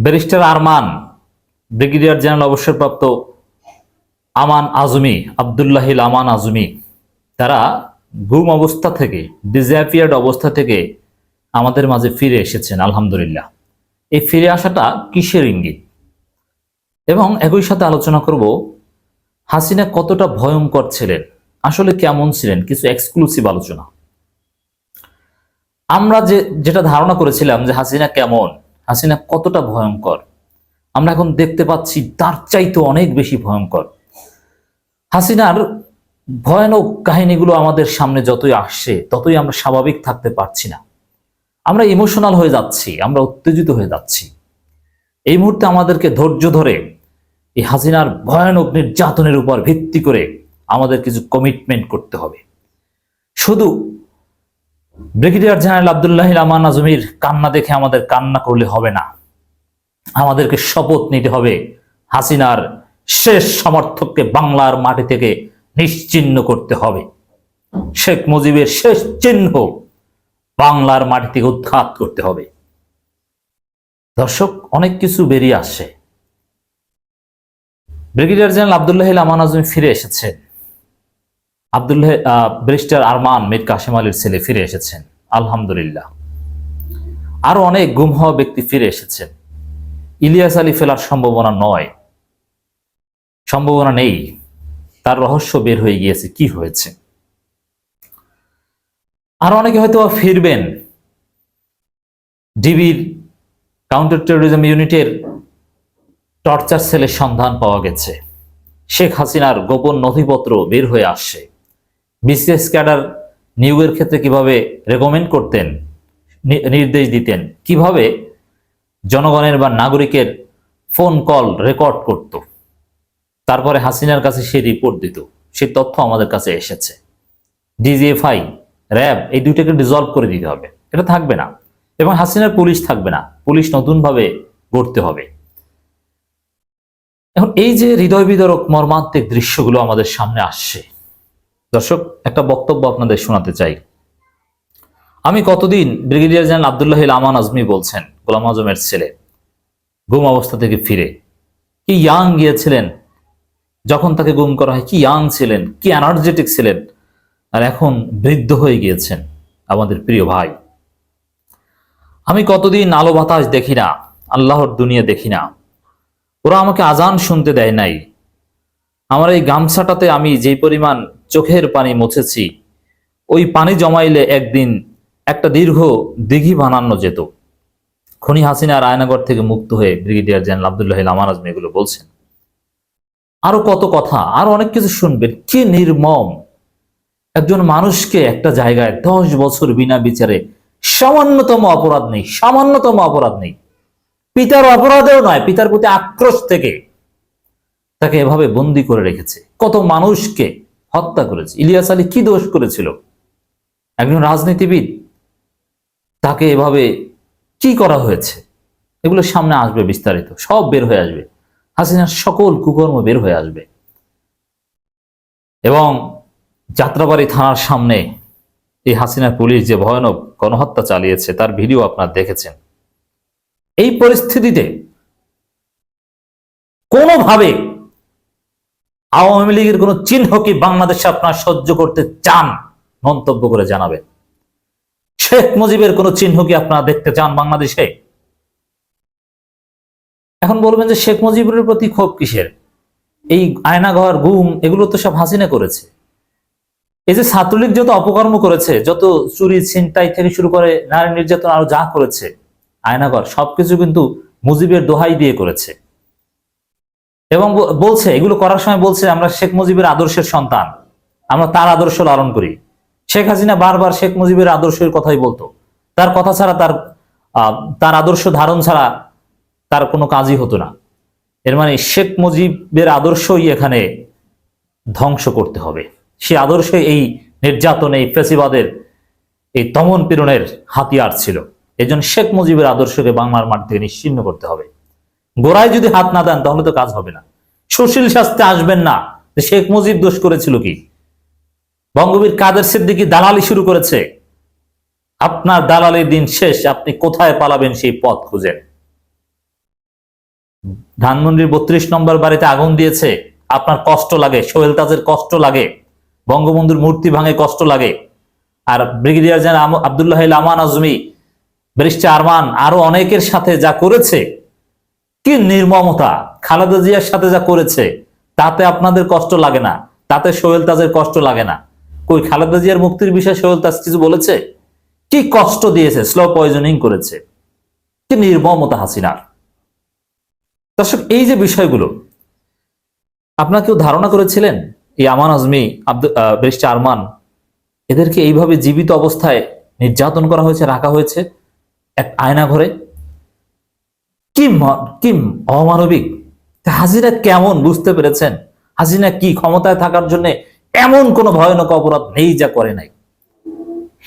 Barrister Arman, brigadier general অবসরপ্রাপ্ত আমান আজমি, আবদুল্লাহিল আমান আজমি, তারা গুম অবস্থা থেকে ডিজাপিয়ার্ড অবস্থা থেকে আমাদের মাঝে ফিরে এসেছেন, আলহামদুলিল্লাহ। এই ফিরে আসাটা কিসের ইঙ্গিত? এবং একই সাথে আলোচনা করব, হাসিনা কতটা ভয়ঙ্কর ছিলেন, আসলে কেমন ছিলেন, কিছু এক্সক্লুসিভ আলোচনা। আমরা যে, যেটা ধারণা করেছিলাম যে হাসিনা কেমন হাসিনা কতটা ভয়ঙ্কর? আমরা এখন দেখতে পাচ্ছি তার চাইতে অনেক বেশি ভয়ঙ্কর। হাসিনার ভয়ানক কাহিনীগুলো আমাদের সামনে যতই আসছে, ততই আমরা স্বাভাবিক থাকতে পারছি না। আমরা ইমোশনাল হয়ে যাচ্ছি, আমরা উত্তেজিত হয়ে যাচ্ছি। এই মুহূর্তে আমাদেরকে ধৈর্য ধরে এই হাসিনার ভয়ানক নির্যাতনের উপর ভিত্তি করে আমাদের কিছু কমিটমেন্ট করতে হবে। শুধু ব্রিগেডিয়ার জেনারেল আবদুল্লাহ আমান আজমির, কান্না দেখে আমাদের কান্না করলে হবে না। আমাদেরকে শপথ নিতে হবে হাসিনার শেষ সমর্থককে বাংলার মাটি থেকে নিশ্চিহ্ন করতে হবে। শেখ মুজিবের শেষ চিহ্ন বাংলার মাটি থেকে উৎখাত করতে হবে। দর্শক, অনেক কিছু বেরিয়ে আসছে। ব্রিগেডিয়ার জেনারেল আবদুল্লাহ আমান আজমি ফিরে এসেছেন। আবদুল্লাহ ব্যারিস্টার আরমান মীর কাশেম আলীর ছেলে ফিরে এসেছেন। আলহামদুলিল্লাহ। আরও অনেক গুম হওয়া ব্যক্তি ফিরে এসেছেন। ইলিয়াস আলী ফেলার সম্ভাবনা নয়। সম্ভাবনা নেই। তার রহস্য বের হয়ে গিয়েছে। কি হয়েছে? আর অনেকে হয়তো ফিরবেন। ডিবির কাউন্টার টেরোরিজম ইউনিটের টর্চার সেলের সন্ধান পাওয়া গেছে। শেখ হাসিনার গোপন নথিপত্র বের হয়ে আসছে। বিসিএস ক্যাডার নিয়োগের ক্ষেত্রে কীভাবে রেকমেন্ড করতেন নির্দেশ দিতেন, কীভাবে জনগণের বা নাগরিকের ফোন কল রেকর্ড করত। তারপরে হাসিনার কাছে সে রিপোর্ট দিত, সে তথ্য আমাদের কাছে এসেছে। ডিজিএফআই র্যাব, এই দুইটাকে ডিজলভ করে দিতে হবে। এটা থাকবে না। এবং হাসিনার পুলিশ থাকবে না। পুলিশ নতুনভাবে গড়তে হবে। এখন এই যে হৃদয় বিদারক মর্মান্তিক দৃশ্যগুলো আমাদের সামনে আসছে দর্শক, একটা বক্তব্য আপনাদের শোনাতে চাই। আমি কতদিন ব্রিগেডিয়ার জেনারেল আবদুল্লাহ আমান আজমি বলছেন, গোলাম আজমের ছেলে গুম অবস্থা থেকে ফিরে। কি ইয়াং গিয়েছিলেন? যখন তাকে গুম করা হয়, কি ইয়াং ছিলেন? কি এনার্জেটিক ছিলেন? আর এখন বৃদ্ধ হয়ে গিয়েছেন আমাদের প্রিয় ভাই। আমি কতদিন আলো বাতাস দেখি না, আল্লাহর দুনিয়া দেখি না। ওরা আমাকে আজান শুনতে দেয় নাই। আমার এই গামছাটাতে আমি যে পরিমাণ চোখের পানি মুছেছি। ওই পানি জমাইলে একদিন একটা দীর্ঘ দিঘি বানানো যেত। খনি হাসিনা রায়নগর থেকে মুক্ত হয়ে ব্রিগেডিয়ার জেনারেল আবদুল্লাহ আমান আজমি এগুলো বলছেন, আরও কত কথা, আরও অনেক কিছু শুনবেন। কি নির্মম। একজন মানুষকে একটা জায়গায় দশ বছর বিনা বিচারে সামান্যতম অপরাধ নেই, সামান্যতম অপরাধ নেই। পিতার অপরাধেও নয়, পিতার প্রতি আক্রোশ থেকে। তাকে এভাবে বন্দি করে রেখেছে। কত মানুষকে হত্যা করেছে। ইলিয়াস আলী কি দোষ করেছিল? একজন রাজনীতিবিদ, তাকে এভাবে কি করা হয়েছে? এগুলো সামনে আসবে বিস্তারিত। সব বের হয়ে আসবে। হাসিনার সকল কুকর্ম বের হয়ে আসবে। এবং যাত্রাবাড়ি থানার সামনে এই হাসিনার পুলিশ যে ভয়ানক গণহত্যা চালিয়েছে, তার ভিডিও আপনার দেখেছেন। এই পরিস্থিতিতে কোনোভাবে আওয়ামী লীগের কোন চিহ্ন কি বাংলাদেশে আপনারা সহ্য করতে চান? মন্তব্য করে জানাবেন। শেখ মুজিবের কোন চিহ্ন কি আপনারা দেখতে চান বাংলাদেশে? এখন বলবেন যে শেখ মুজিবের প্রতি ক্ষোভ কিসের? এই আয়নাঘর, গুম, এগুলো তো সব হাসিনা করেছে। এই যে ছাত্রলীগ যত অপকর্ম করেছে, যত চুরি, ছিনতাই থেকে শুরু করে নারী নির্যাতন আরও যা করেছে, আয়নাঘর, সবকিছু কিন্তু মুজিবের দোহাই দিয়ে করেছে। এবং বলছে, এগুলো করার সময় বলছে, আমরা শেখ মুজিবের আদর্শের সন্তান। আমরা তার আদর্শ লালন করি। শেখ হাসিনা বারবার শেখ মুজিবের আদর্শের কথাই বলতো। তার কথা ছাড়া তার তার আদর্শ ধারণ ছাড়া তার কোনো কাজই হতো না। এর মানে শেখ মুজিবের আদর্শই এখানে ধ্বংস করতে হবে। সে আদর্শ এই নির্যাতন, এই ফেসিবাদের, এই দমন পীড়নের হাতিয়ার ছিল। এজন্য শেখ মুজিবের আদর্শকে বাংলার মাঠ থেকে নিশ্চিন্ন করতে হবে। গোড়ায় যদি হাত না দেন, তাহলে তো কাজ হবে না। সুশীল শাস্তে আসবেন না। শেখ মুজিব দোষ করেছিল কি? বঙ্গবীর কাদের সিদ্দিকি দালালি শুরু করেছে? আপনার দালালির দিন শেষ, আপনি কোথায় পালাবেন সেই পথ খুঁজেন ধানমন্ডির বত্রিশ নম্বর বাড়িতে আগুন দিয়েছে। আপনার কষ্ট লাগে, সোহেল তাজের কষ্ট লাগে, বঙ্গবন্ধুর মূর্তি ভাঙে কষ্ট লাগে। আর brigadier general Abdullah Aman Azmi, barrister Arman, আরও অনেকের সাথে যা করেছে কি নির্মমতা? খালেদা জিয়ার সাথে যা করেছে, তাতে আপনাদের কষ্ট লাগে না। তাতে সোহেল তাজের কষ্ট লাগে না। কই, খালেদা জিয়ার মুক্তির বিষয়ে সোহেল তাজ কিছু বলেছে? কি কষ্ট দিয়েছে স্লো পয়জনিং করেছে। কি নির্মমতা হাসিনার। দর্শক, এই যে বিষয়গুলো, আপনার কেউ ধারণা করেছিলেন? এই আমান আজমি আব্দুল ব্যারিস্টার আরমান, এদেরকে এইভাবে জীবিত অবস্থায় নির্যাতন করা হয়েছে, রাখা হয়েছে এক আয়না ঘরে কি অমানবিক? হাসিনা কেমন বুঝতে পেরেছেন? হাসিনা কি ক্ষমতায় থাকার জন্য এমন কোন ভয়ানক অপরাধ নেই যা করে নাই?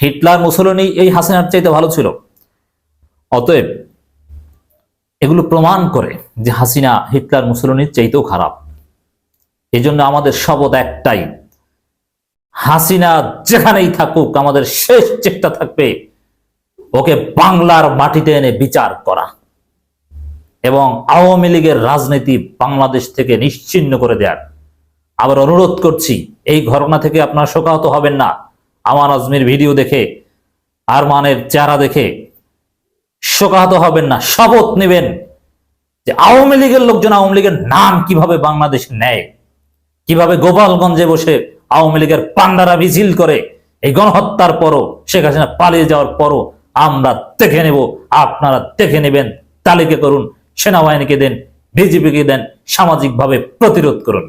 হিটলার, মুসলিনী এই হাসিনার চাইতে ভালো ছিল। অতএব এগুলো প্রমাণ করে যে হাসিনা হিটলার, মুসলিনীর চাইতেও খারাপ। এই জন্য আমাদের শপথ একটাই। হাসিনা যেখানেই থাকুক, আমাদের শেষ চেষ্টা থাকবে ওকে বাংলার মাটিতে এনে বিচার করা। এবং আওয়ামী লীগের রাজনীতি বাংলাদেশ থেকে নিশ্চিন্ন করে দেয়ার। আবার অনুরোধ করছি, এই ঘটনা থেকে আপনারা শোকাহত হবেন না। আমার আজমির ভিডিও দেখে, আরমানের চেহারা দেখে শোকাহত হবেন না। শপথ নেবেন যে আওয়ামী লীগের লোকজন আওয়ামী লীগের নাম কীভাবে বাংলাদেশ নেয়, কীভাবে গোপালগঞ্জে বসে আওয়ামী লীগের পান্ডারা মিছিল করে, এই গণহত্যার পরও, শেখ হাসিনা পালিয়ে যাওয়ার পরও আমরা দেখে নেব। আপনারা দেখে নেবেন, তালিকা করুন। সেনাবাহিনীকে দেন বিজেপিকে দেন সামাজিকভাবে প্রতিরোধ করুন।